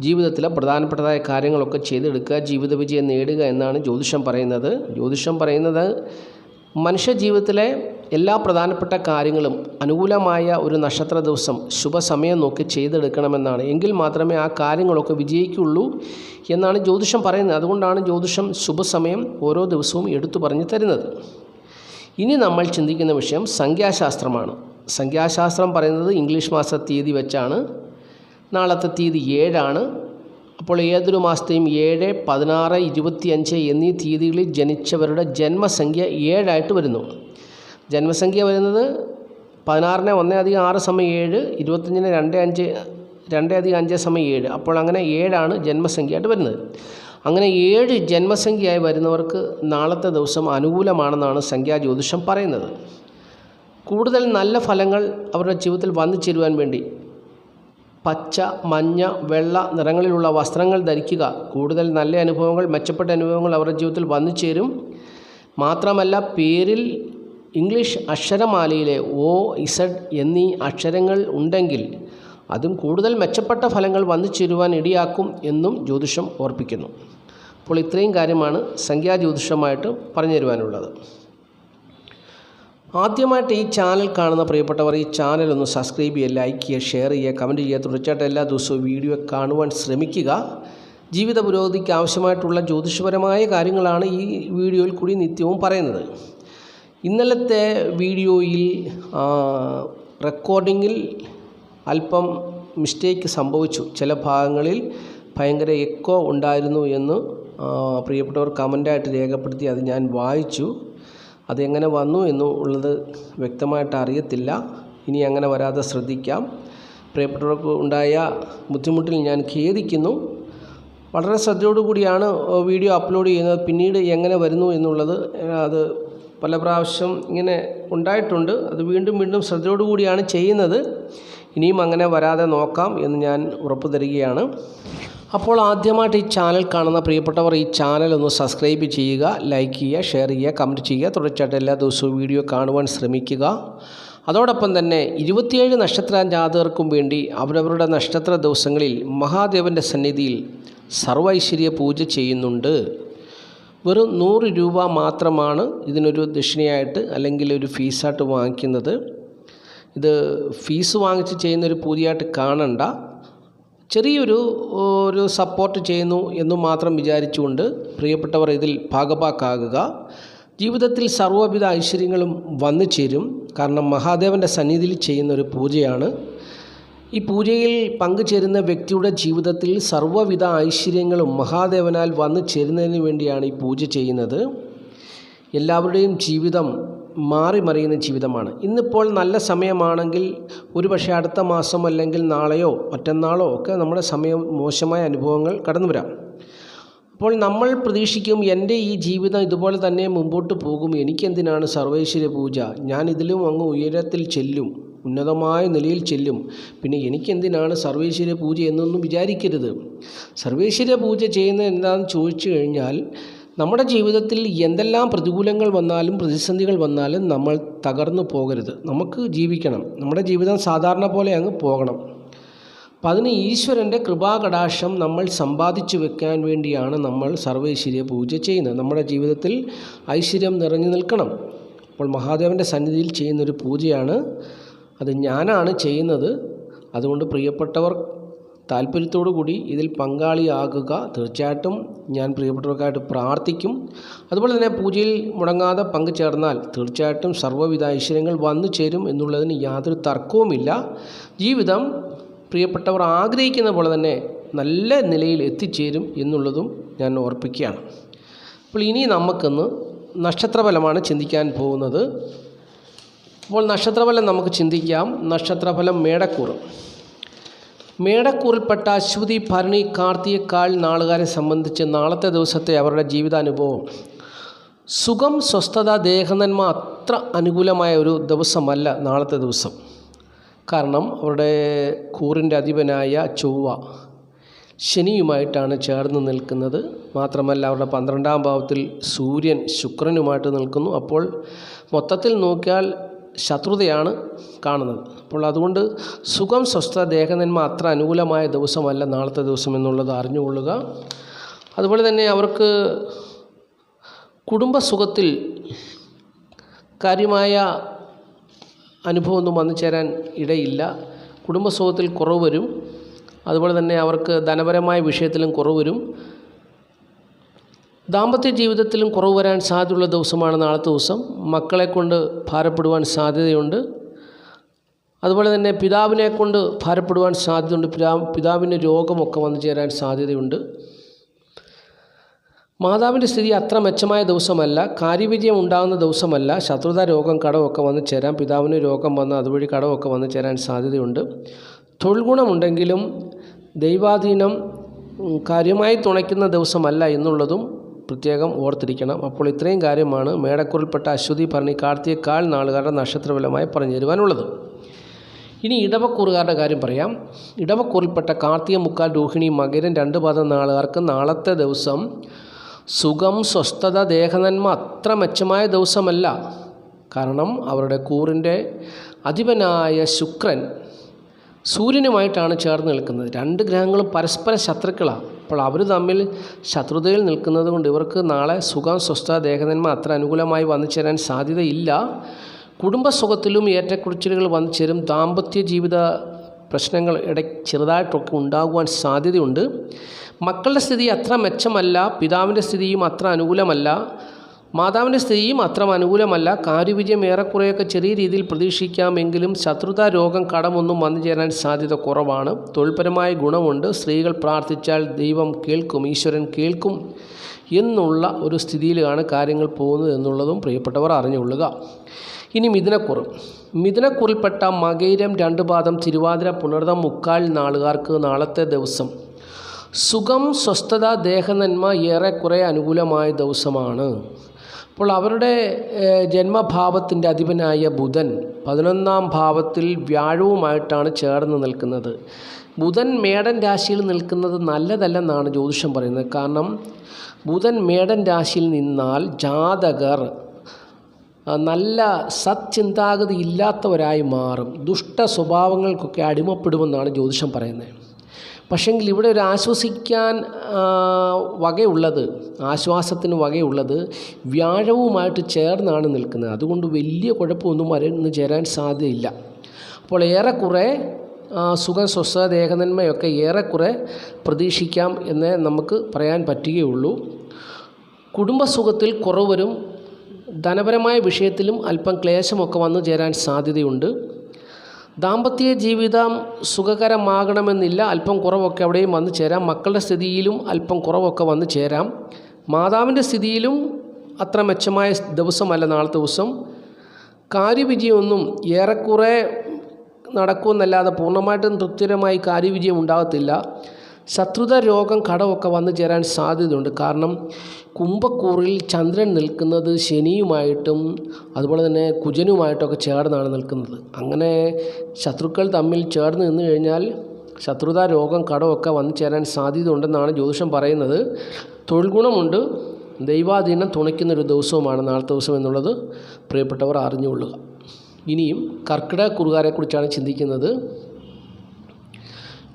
ജീവിതത്തിലെ പ്രധാനപ്പെട്ടതായ കാര്യങ്ങളൊക്കെ ചെയ്തെടുക്കുക ജീവിത വിജയം നേടുക എന്നാണ് ജ്യോതിഷം പറയുന്നത്. ജ്യോതിഷം പറയുന്നത് മനുഷ്യ ജീവിതത്തിലെ എല്ലാ പ്രധാനപ്പെട്ട കാര്യങ്ങളും അനുകൂലമായ ഒരു നക്ഷത്ര ദിവസം ശുഭസമയം നോക്കി ചെയ്തെടുക്കണമെന്നാണ്. എങ്കിൽ മാത്രമേ ആ കാര്യങ്ങളൊക്കെ വിജയിക്കുള്ളൂ എന്നാണ് ജ്യോതിഷം പറയുന്നത്. അതുകൊണ്ടാണ് ജ്യോതിഷം ശുഭസമയം ഓരോ ദിവസവും എടുത്തു പറഞ്ഞു തരുന്നത്. ഇനി നമ്മൾ ചിന്തിക്കുന്ന വിഷയം സംഖ്യാശാസ്ത്രമാണ്. സംഖ്യാശാസ്ത്രം പറയുന്നത് ഇംഗ്ലീഷ് മാസ തീയതി വെച്ചാണ്. നാളത്തെ തീയതി ഏഴാണ്. അപ്പോൾ ഏതൊരു മാസത്തെയും ഏഴ് പതിനാറ് ഇരുപത്തിയഞ്ച് എന്നീ തീയതികളിൽ ജനിച്ചവരുടെ ജന്മസംഖ്യ ഏഴായിട്ട് വരുന്നു. ജന്മസംഖ്യ വരുന്നത് പതിനാറിന് ഒന്ന് അധികം ആറ് സമയം ഏഴ് ഇരുപത്തഞ്ചിന് രണ്ട് അഞ്ച് രണ്ട് അധികം അഞ്ച് സമയം ഏഴ്. അപ്പോൾ അങ്ങനെ ഏഴാണ് ജന്മസംഖ്യയായിട്ട് വരുന്നത്. അങ്ങനെ ഏഴ് ജന്മസംഖ്യയായി വരുന്നവർക്ക് നാളത്തെ ദിവസം അനുകൂലമാണെന്നാണ് സംഖ്യാ ജ്യോതിഷം പറയുന്നത്. കൂടുതൽ നല്ല ഫലങ്ങൾ അവരുടെ ജീവിതത്തിൽ വന്നു ചേരുവാൻ വേണ്ടി പച്ച മഞ്ഞ വെള്ള നിറങ്ങളിലുള്ള വസ്ത്രങ്ങൾ ധരിക്കുക. കൂടുതൽ നല്ല അനുഭവങ്ങൾ മെച്ചപ്പെട്ട അനുഭവങ്ങൾ അവരുടെ ജീവിതത്തിൽ വന്നു ചേരും. മാത്രമല്ല പേരിൽ ഇംഗ്ലീഷ് അക്ഷരമാലയിലെ ഒ ഇസഡ് എന്നീ അക്ഷരങ്ങൾ ഉണ്ടെങ്കിൽ അതും കൂടുതൽ മെച്ചപ്പെട്ട ഫലങ്ങൾ വന്നു ചേരുവാൻ ഇടയാക്കും എന്നും ജ്യോതിഷം ഓർപ്പിക്കുന്നു. അപ്പോൾ ഇത്രയും കാര്യമാണ് സംഖ്യാജ്യോതിഷമായിട്ട് പറഞ്ഞു തരുവാനുള്ളത് ആദ്യമായിട്ട് ഈ ചാനൽ കാണുന്ന പ്രിയപ്പെട്ടവർ ഈ ചാനൽ ഒന്ന് സബ്സ്ക്രൈബ് ചെയ്യുക ലൈക്ക് ചെയ്യുക ഷെയർ ചെയ്യുക കമന്റ് ചെയ്യുക. തുടർച്ചയായിട്ട് എല്ലാ ദിവസവും വീഡിയോ കാണുവാൻ ശ്രമിക്കുക. ജീവിത പുരോഗതിക്ക് ആവശ്യമായിട്ടുള്ള ജ്യോതിഷപരമായ കാര്യങ്ങളാണ് ഈ വീഡിയോയിൽ കൂടി നിത്യവും പറയുന്നത്. ഇന്നലത്തെ വീഡിയോയിൽ റെക്കോർഡിങ്ങിൽ അല്പം മിസ്റ്റേക്ക് സംഭവിച്ചു. ചില ഭാഗങ്ങളിൽ ഭയങ്കര എക്കോ ഉണ്ടായിരുന്നു എന്ന് പ്രിയപ്പെട്ടവർ കമന്റായിട്ട് രേഖപ്പെടുത്തി അത് ഞാൻ വായിച്ചു. അതെങ്ങനെ വന്നു എന്നുള്ളത് വ്യക്തമായിട്ട് അറിയത്തില്ല. ഇനി അങ്ങനെ വരാതെ ശ്രദ്ധിക്കാം. പ്രിയപ്പെട്ടവർക്ക് ഉണ്ടായ ബുദ്ധിമുട്ടിൽ ഞാൻ ഖേദിക്കുന്നു. വളരെ ശ്രദ്ധയോടുകൂടിയാണ് വീഡിയോ അപ്ലോഡ് ചെയ്യുന്നത്. പിന്നീട് എങ്ങനെ വരുന്നു എന്നുള്ളത് അത് പല പ്രാവശ്യം ഇങ്ങനെ ഉണ്ടായിട്ടുണ്ട്. അത് വീണ്ടും വീണ്ടും ശ്രദ്ധയോടുകൂടിയാണ് ചെയ്യുന്നത്. ഇനിയും അങ്ങനെ വരാതെ നോക്കാം എന്ന് ഞാൻ ഉറപ്പ് തരികയാണ് അപ്പോൾ ആദ്യമായിട്ട് ഈ ചാനൽ കാണുന്ന പ്രിയപ്പെട്ടവർ ഈ ചാനൽ ഒന്ന് സബ്സ്ക്രൈബ് ചെയ്യുക ലൈക്ക് ചെയ്യുക ഷെയർ ചെയ്യുക കമന്റ് ചെയ്യുക. തുടർച്ചയായിട്ട് എല്ലാ ദിവസവും വീഡിയോ കാണുവാൻ ശ്രമിക്കുക. അതോടൊപ്പം തന്നെ ഇരുപത്തിയേഴ് നക്ഷത്ര ജാതകർക്കും വേണ്ടി അവരവരുടെ നക്ഷത്ര ദിവസങ്ങളിൽ മഹാദേവന്റെ സന്നിധിയിൽ സർവൈശ്വര്യ പൂജ ചെയ്യുന്നുണ്ട്. വെറും നൂറ് രൂപ മാത്രമാണ് ഇതിനൊരു ദക്ഷിണയായിട്ട് അല്ലെങ്കിൽ ഒരു ഫീസായിട്ട് വാങ്ങിക്കുന്നത്. ഇത് ഫീസ് വാങ്ങിച്ച് ചെയ്യുന്നൊരു പൂജയായിട്ട് കാണണ്ട. ചെറിയൊരു ഒരു സപ്പോർട്ട് ചെയ്യുന്നു എന്ന് മാത്രം വിചാരിച്ചുകൊണ്ട് പ്രിയപ്പെട്ടവർ ഇതിൽ ഭാഗഭാക്കാകുക. ജീവിതത്തിൽ സർവവിധ ഐശ്വര്യങ്ങളും വന്നു ചേരും. കാരണം മഹാദേവന്റെ സന്നിധിയിൽ ചെയ്യുന്ന ഒരു പൂജയാണ്. ഈ പൂജയിൽ പങ്കുചേരുന്ന വ്യക്തിയുടെ ജീവിതത്തിൽ സർവവിധ ഐശ്വര്യങ്ങളും മഹാദേവനാൽ വന്നു ചേരുന്നതിന് വേണ്ടിയാണ് ഈ പൂജ ചെയ്യുന്നത്. എല്ലാവരുടെയും ജീവിതം മാറി മറിയുന്ന ജീവിതമാണ്. ഇന്നിപ്പോൾ നല്ല സമയമാണെങ്കിൽ ഒരുപക്ഷെ അടുത്ത മാസം അല്ലെങ്കിൽ നാളെയോ മറ്റന്നാളോ ഒക്കെ നമ്മുടെ സമയം മോശമായ അനുഭവങ്ങൾ കടന്നു വരാം. അപ്പോൾ നമ്മൾ പ്രതീക്ഷിക്കും എന്റെ ഈ ജീവിതം ഇതുപോലെ തന്നെ മുമ്പോട്ട് പോകും. എനിക്കെന്തിനാണ് സർവൈശ്വര്യ പൂജ? ഞാൻ ഇതിലും അങ്ങ് ഉയരത്തിൽ ചെല്ലും ഉന്നതമായ നിലയിൽ ചെല്ലും. പിന്നെ എനിക്കെന്തിനാണ് സർവൈശ്വര്യ പൂജ എന്നൊന്നും വിചാരിക്കരുത്. സർവൈശ്വര്യ പൂജ ചെയ്യുന്നത് എന്താണെന്ന് ചോദിച്ചു കഴിഞ്ഞാൽ നമ്മുടെ ജീവിതത്തിൽ എന്തെല്ലാം പ്രതികൂലങ്ങൾ വന്നാലും പ്രതിസന്ധികൾ വന്നാലും നമ്മൾ തകർന്നു പോകരുത്. നമുക്ക് ജീവിക്കണം. നമ്മുടെ ജീവിതം സാധാരണ പോലെ അങ്ങ് പോകണം. അപ്പം അതിന് ഈശ്വരന്റെ കൃപാകടാക്ഷം നമ്മൾ സമ്പാദിച്ചു വെക്കാൻ വേണ്ടിയാണ് നമ്മൾ സർവൈശ്വര്യ പൂജ ചെയ്യുന്നത്. നമ്മുടെ ജീവിതത്തിൽ ഐശ്വര്യം നിറഞ്ഞു നിൽക്കണം. അപ്പോൾ മഹാദേവന്റെ സന്നിധിയിൽ ചെയ്യുന്നൊരു പൂജയാണ്. അത് ഞാനാണ് ചെയ്യുന്നത്. അതുകൊണ്ട് പ്രിയപ്പെട്ടവർ താല്പര്യത്തോടു കൂടി ഇതിൽ പങ്കാളിയാകുക. തീർച്ചയായിട്ടും ഞാൻ പ്രിയപ്പെട്ടവർക്കായിട്ട് പ്രാർത്ഥിക്കും. അതുപോലെ തന്നെ പൂജയിൽ മുടങ്ങാതെ പങ്കുചേർന്നാൽ തീർച്ചയായിട്ടും സർവവിധ ഐശ്വര്യങ്ങൾ വന്നു ചേരും എന്നുള്ളതിന് യാതൊരു തർക്കവുമില്ല. ജീവിതം പ്രിയപ്പെട്ടവർ ആഗ്രഹിക്കുന്ന പോലെ തന്നെ നല്ല നിലയിൽ എത്തിച്ചേരും എന്നുള്ളതും ഞാൻ ഓർപ്പിക്കുകയാണ്. അപ്പോൾ ഇനി നമുക്കൊന്ന് നക്ഷത്രഫലമാണ് ചിന്തിക്കാൻ പോകുന്നത്. അപ്പോൾ നക്ഷത്രഫലം നമുക്ക് ചിന്തിക്കാം. നക്ഷത്രഫലം മേടക്കൂറ്. മേടക്കൂറിൽപ്പെട്ട അശ്വതി ഭരണി കാർത്തികക്കാൽ നാളുകാരെ സംബന്ധിച്ച് നാളത്തെ ദിവസത്തെ അവരുടെ ജീവിതാനുഭവം. സുഖം സ്വസ്ഥത ദേഹനന്മ അത്ര അനുകൂലമായ ഒരു ദിവസമല്ല നാളത്തെ ദിവസം. കാരണം അവരുടെ കൂറിന്റെ അധിപനായ ചൊവ്വ ശനിയുമായിട്ടാണ് ചേർന്ന് നിൽക്കുന്നത്. മാത്രമല്ല അവരുടെ പന്ത്രണ്ടാം ഭാവത്തിൽ സൂര്യൻ ശുക്രനുമായിട്ട് നിൽക്കുന്നു. അപ്പോൾ മൊത്തത്തിൽ നോക്കിയാൽ ശത്രുതയാണ് കാണുന്നത്. അപ്പോൾ അതുകൊണ്ട് സുഖം സ്വസ്ഥ ദേഹനന്മ അത്ര അനുകൂലമായ ദിവസമല്ല നാളത്തെ ദിവസം എന്നുള്ളത് അറിഞ്ഞുകൊള്ളുക. അതുപോലെ തന്നെ അവർക്ക് കുടുംബസുഖത്തിൽ കാര്യമായ അനുഭവമൊന്നും വന്നു ചേരാൻ ഇടയില്ല. കുടുംബസുഖത്തിൽ കുറവ് വരും. അതുപോലെ തന്നെ അവർക്ക് ധനപരമായ വിഷയത്തിലും കുറവ് വരും. ദാമ്പത്യ ജീവിതത്തിലും കുറവ് വരാൻ സാധ്യതയുള്ള ദിവസമാണ് നാളത്തെ ദിവസം. മക്കളെ കൊണ്ട് ഭാരപ്പെടുവാൻ സാധ്യതയുണ്ട്. അതുപോലെ തന്നെ പിതാവിനെ കൊണ്ട് ഭാരപ്പെടുവാൻ സാധ്യതയുണ്ട്. പിതാ പിതാവിന് രോഗമൊക്കെ വന്നു ചേരാൻ സാധ്യതയുണ്ട്. മാതാവിന്റെ സ്ഥിതി അത്ര മെച്ചമായ ദിവസമല്ല. കാര്യവിജയം ഉണ്ടാകുന്ന ദിവസമല്ല. ശത്രുത രോഗം കടമൊക്കെ വന്നു ചേരാം പിതാവിന് രോഗം വന്ന് അതുവഴി കടമൊക്കെ വന്നു ചേരാൻ സാധ്യതയുണ്ട്. തൊഴിൽ ഗുണമുണ്ടെങ്കിലും ദൈവാധീനം കാര്യമായി തുണയ്ക്കുന്ന ദിവസമല്ല എന്നുള്ളതും പ്രത്യേകം ഓർത്തിരിക്കണം. അപ്പോൾ ഇത്രയും കാര്യമാണ് മേടക്കുറിൽപ്പെട്ട അശ്വതി ഭരണി കാർത്തികക്കാൽ നാളുകാരുടെ നക്ഷത്രഫലമായി പറഞ്ഞു തരുവാനുള്ളത് ഇനി ഇടവക്കൂറുകാരുടെ കാര്യം പറയാം. ഇടവക്കൂറിൽപ്പെട്ട കാർത്തിക മുക്കാൽ രോഹിണി മകരൻ രണ്ട് പാദം നാളുകാർക്ക് നാളത്തെ ദിവസം സുഖം സ്വസ്ഥത ദേഹനന്മ അത്ര മെച്ചമായ ദിവസമല്ല. കാരണം അവരുടെ കൂറിന്റെ അധിപനായ ശുക്രൻ സൂര്യനുമായിട്ടാണ് ചേർന്ന് നിൽക്കുന്നത്. രണ്ട് ഗ്രഹങ്ങളും പരസ്പര ശത്രുക്കളാണ് അപ്പോൾ അവർ തമ്മിൽ ശത്രുതയിൽ നിൽക്കുന്നത് കൊണ്ട് ഇവർക്ക് നാളെ സുഖം സ്വസ്ഥ ദേഹനന്മ അത്ര അനുകൂലമായി വന്നു ചേരാൻ സാധ്യതയില്ല. കുടുംബസുഖത്തിലും ഏറ്റക്കുറിച്ചിലുകൾ വന്നു ചേരും. ദാമ്പത്യ ജീവിത പ്രശ്നങ്ങൾ ഇടയ്ക്ക് ചെറുതായിട്ടൊക്കെ ഉണ്ടാകുവാൻ സാധ്യതയുണ്ട്. മക്കളുടെ സ്ഥിതി അത്ര മെച്ചമല്ല പിതാവിന്റെ സ്ഥിതിയും അത്ര അനുകൂലമല്ല. മാതാവിന്റെ സ്ഥിതിയും അത്ര അനുകൂലമല്ല. കാര്യവിജയം ഏറെക്കുറെയൊക്കെ ചെറിയ രീതിയിൽ പ്രതീക്ഷിക്കാമെങ്കിലും ശത്രുതാ രോഗം കടമൊന്നും വന്നു ചേരാൻ സാധ്യത കുറവാണ്. തൊഴിൽപരമായ ഗുണമുണ്ട്. സ്ത്രീകൾ പ്രാർത്ഥിച്ചാൽ ദൈവം കേൾക്കും ഈശ്വരൻ കേൾക്കും എന്നുള്ള ഒരു സ്ഥിതിയിലാണ് കാര്യങ്ങൾ പോകുന്നത് എന്നുള്ളതും പ്രിയപ്പെട്ടവർ അറിഞ്ഞുകൊള്ളുക. ഇനി മിഥുനക്കുറ്. മിഥുനക്കുറിൽപ്പെട്ട മകൈരം രണ്ട് പാദം തിരുവാതിര പുണർതം മുക്കാൽ നാളുകാർക്ക് നാളത്തെ ദിവസം. സുഖം സ്വസ്ഥത ദേഹനന്മ ഏറെക്കുറെ അനുകൂലമായ ദിവസമാണ്. അപ്പോൾ അവരുടെ ജന്മഭാവത്തിന്റെ അധിപനായ ബുധൻ പതിനൊന്നാം ഭാവത്തിൽ വ്യാഴവുമായിട്ടാണ് ചേർന്ന് നിൽക്കുന്നത്. ബുധൻ മേടൻ രാശിയിൽ നിൽക്കുന്നത് നല്ലതല്ലെന്നാണ് ജ്യോതിഷം പറയുന്നത്. കാരണം ബുധൻ മേടൻ രാശിയിൽ നിന്നാൽ ജാതകർ നല്ല സത്ചിന്താഗതി ഇല്ലാത്തവരായി മാറും. ദുഷ്ട സ്വഭാവങ്ങൾക്കൊക്കെ അടിമപ്പെടുമെന്നാണ് ജ്യോതിഷം പറയുന്നത്. പക്ഷെങ്കിൽ ഇവിടെ ഒരു ആശ്വസിക്കാൻ വകയുള്ളത് ആശ്വാസത്തിന് വകയുള്ളത് വ്യാഴവുമായിട്ട് ചേർന്നാണ് നിൽക്കുന്നത്. അതുകൊണ്ട് വലിയ കുഴപ്പമൊന്നും വരന്ന് ചേരാൻ സാധ്യതയില്ല. അപ്പോൾ ഏറെക്കുറെ സുഖം സ്വസ്ഥ ദേഹനന്മയൊക്കെ ഏറെക്കുറെ പ്രതീക്ഷിക്കാം എന്ന് നമുക്ക് പറയാൻ പറ്റുകയുള്ളൂ. കുടുംബസുഖത്തിൽ കുറവ് വരും ധനപരമായ വിഷയത്തിലും അല്പം ക്ലേശമൊക്കെ വന്നു ചേരാൻ സാധ്യതയുണ്ട്. ദാമ്പത്യ ജീവിതം സുഖകരമാകണമെന്നില്ല അല്പം കുറവൊക്കെ അവിടെയും വന്നു ചേരാം. മക്കളുടെ സ്ഥിതിയിലും അല്പം കുറവൊക്കെ വന്നു ചേരാം. മാതാവിന്റെ സ്ഥിതിയിലും അത്ര മെച്ചമായ ദിവസമല്ല നാളത്തെ ദിവസം. കാര്യവിജയമൊന്നും ഏറെക്കുറെ നടക്കുമെന്നല്ലാതെ പൂർണമായിട്ടും തൃപ്തികരമായി കാര്യവിജയം ഉണ്ടാകത്തില്ല. ശത്രുത രോഗം കടമൊക്കെ വന്നു ചേരാൻ സാധ്യതയുണ്ട്. കാരണം കുംഭക്കൂറിൽ ചന്ദ്രൻ നിൽക്കുന്നത് ശനിയുമായിട്ടും അതുപോലെ തന്നെ കുജനുമായിട്ടൊക്കെ ചേർന്നാണ് നിൽക്കുന്നത്. അങ്ങനെ ശത്രുക്കൾ തമ്മിൽ ചേർന്ന് നിന്ന് കഴിഞ്ഞാൽ ശത്രുത രോഗം കടമൊക്കെ വന്നു ചേരാൻ സാധ്യതയുണ്ടെന്നാണ് ജ്യോതിഷം പറയുന്നത്. തൊഴിൽ ഗുണമുണ്ട്. ദൈവാധീനം തുണയ്ക്കുന്നൊരു ദിവസവുമാണ് നാളത്തെ ദിവസം എന്നുള്ളത് പ്രിയപ്പെട്ടവർ അറിഞ്ഞുകൊള്ളുക. ഇനിയും കർക്കിടക കുറുകാരെക്കുറിച്ചാണ് ചിന്തിക്കുന്നത്.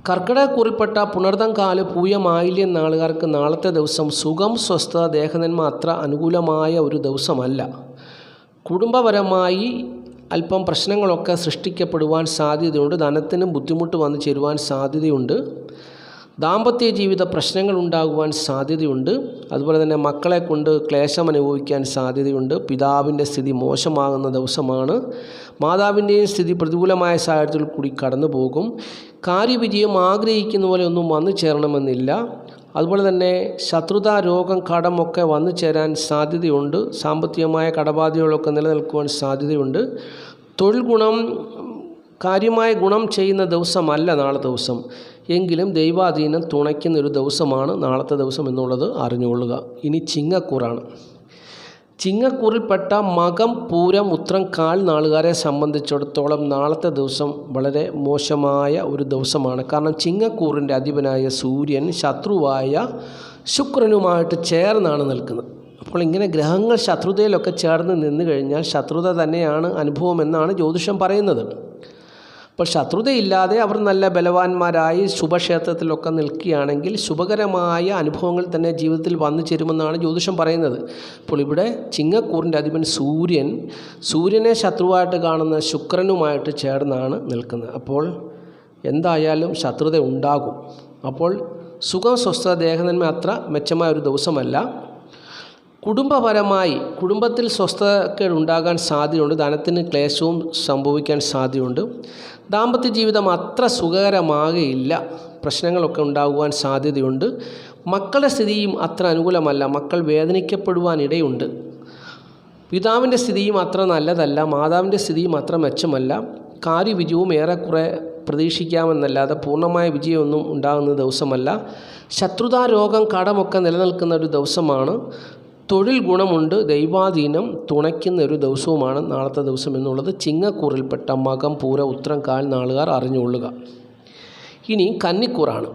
കർക്കിടകക്കുറിൽപ്പെട്ട പുണർതം പൂയ പൂയമായില്യം നാളുകാർക്ക് നാളത്തെ ദിവസം സുഖം സ്വസ്ഥത ദേഹനന്മ അത്ര അനുകൂലമായ ഒരു ദിവസമല്ല. കുടുംബപരമായി അല്പം പ്രശ്നങ്ങളൊക്കെ സൃഷ്ടിക്കപ്പെടുവാൻ സാധ്യതയുണ്ട്. ധനത്തിനും ബുദ്ധിമുട്ട് വന്നു ചേരുവാൻ സാധ്യതയുണ്ട്. ദാമ്പത്യ ജീവിത പ്രശ്നങ്ങൾ ഉണ്ടാകുവാൻ സാധ്യതയുണ്ട്. അതുപോലെ തന്നെ മക്കളെ കൊണ്ട് ക്ലേശം അനുഭവിക്കാൻ സാധ്യതയുണ്ട്. പിതാവിന്റെ സ്ഥിതി മോശമാകുന്ന ദിവസമാണ്. മാതാവിന്റെയും സ്ഥിതി പ്രതികൂലമായ സാഹചര്യത്തിൽ കൂടി കടന്നു പോകും. കാര്യവിജയം ആഗ്രഹിക്കുന്ന പോലെ ഒന്നും വന്നു ചേരണമെന്നില്ല. അതുപോലെ തന്നെ ശത്രുതാ രോഗം കടമൊക്കെ വന്നു ചേരാൻ സാധ്യതയുണ്ട്. സാമ്പത്തികമായ കടബാധ്യതകളൊക്കെ നിലനിൽക്കുവാൻ സാധ്യതയുണ്ട്. തൊഴിൽ ഗുണം കാര്യമായ ഗുണം ചെയ്യുന്ന ദിവസമല്ല നാളെ ദിവസം. എങ്കിലും ദൈവാധീനം തുണയ്ക്കുന്ന ഒരു ദിവസമാണ് നാളത്തെ ദിവസം എന്നുള്ളത് അറിഞ്ഞുകൊള്ളുക. ഇനി ചിങ്ങക്കൂറാണ്. ചിങ്ങക്കൂറിൽപ്പെട്ട മകം പൂരം ഉത്രം കാൽ നാളുകാരെ സംബന്ധിച്ചിടത്തോളം നാളത്തെ ദിവസം വളരെ മോശമായ ഒരു ദിവസമാണ്. കാരണം ചിങ്ങക്കൂറിന്റെ അധിപനായ സൂര്യൻ ശത്രുവായ ശുക്രനുമായിട്ട് ചേർന്നാണ് നിൽക്കുന്നത്. അപ്പോൾ ഇങ്ങനെ ഗ്രഹങ്ങൾ ശത്രുതയിലൊക്കെ ചേർന്ന് നിന്നു കഴിഞ്ഞാൽ ശത്രുത തന്നെയാണ് അനുഭവം എന്നാണ് ജ്യോതിഷം പറയുന്നത്. അപ്പോൾ ശത്രുതയില്ലാതെ അവർ നല്ല ബലവാന്മാരായി ശുഭക്ഷേത്രത്തിലൊക്കെ നിൽക്കുകയാണെങ്കിൽ ശുഭകരമായ അനുഭവങ്ങൾ തന്നെ ജീവിതത്തിൽ വന്നു ചേരുമെന്നാണ് ജ്യോതിഷം പറയുന്നത്. അപ്പോൾ ഇവിടെ ചിങ്ങക്കൂറിന്റെ അധിപൻ സൂര്യൻ സൂര്യനെ ശത്രുവായിട്ട് കാണുന്ന ശുക്രനുമായിട്ട് ചേർന്നാണ് നിൽക്കുന്നത്. അപ്പോൾ എന്തായാലും ശത്രുത ഉണ്ടാകും. അപ്പോൾ സുഖം സ്വസ്ഥ ദേഹനന്മ അത്ര മെച്ചമായ ഒരു ദിവസമല്ല. കുടുംബപരമായി കുടുംബത്തിൽ സ്വസ്ഥതക്കേട് ഉണ്ടാകാൻ സാധ്യതയുണ്ട് ധനത്തിന് ക്ലേശവും സംഭവിക്കാൻ സാധ്യതയുണ്ട്. ദാമ്പത്യ ജീവിതം അത്ര സുഖകരമാകയില്ല. പ്രശ്നങ്ങളൊക്കെ ഉണ്ടാകുവാൻ സാധ്യതയുണ്ട്. മക്കളുടെ സ്ഥിതിയും അത്ര അനുകൂലമല്ല. മക്കൾ വേദനിക്കപ്പെടുവാനിടയുണ്ട്. പിതാവിന്റെ സ്ഥിതിയും അത്ര നല്ലതല്ല. മാതാവിന്റെ സ്ഥിതിയും അത്ര മെച്ചമല്ല. കാര്യവിജയവും ഏറെക്കുറെ പ്രതീക്ഷിക്കാമെന്നല്ലാതെ പൂർണമായ വിജയമൊന്നും ഉണ്ടാകുന്ന ദിവസമല്ല. ശത്രുതാ രോഗം കടമൊക്കെ നിലനിൽക്കുന്ന ഒരു ദിവസമാണ്. തൊഴിൽ ഗുണമുണ്ട് ദൈവാധീനം തുണയ്ക്കുന്ന ഒരു ദിവസവുമാണ് നാളത്തെ ദിവസം എന്നുള്ളത് ചിങ്ങക്കൂറിൽപ്പെട്ട മകം പൂര ഉത്രം കാൽ നാളുകാർ അറിഞ്ഞുകൊള്ളുക. ഇനി കന്നിക്കൂറാണ്.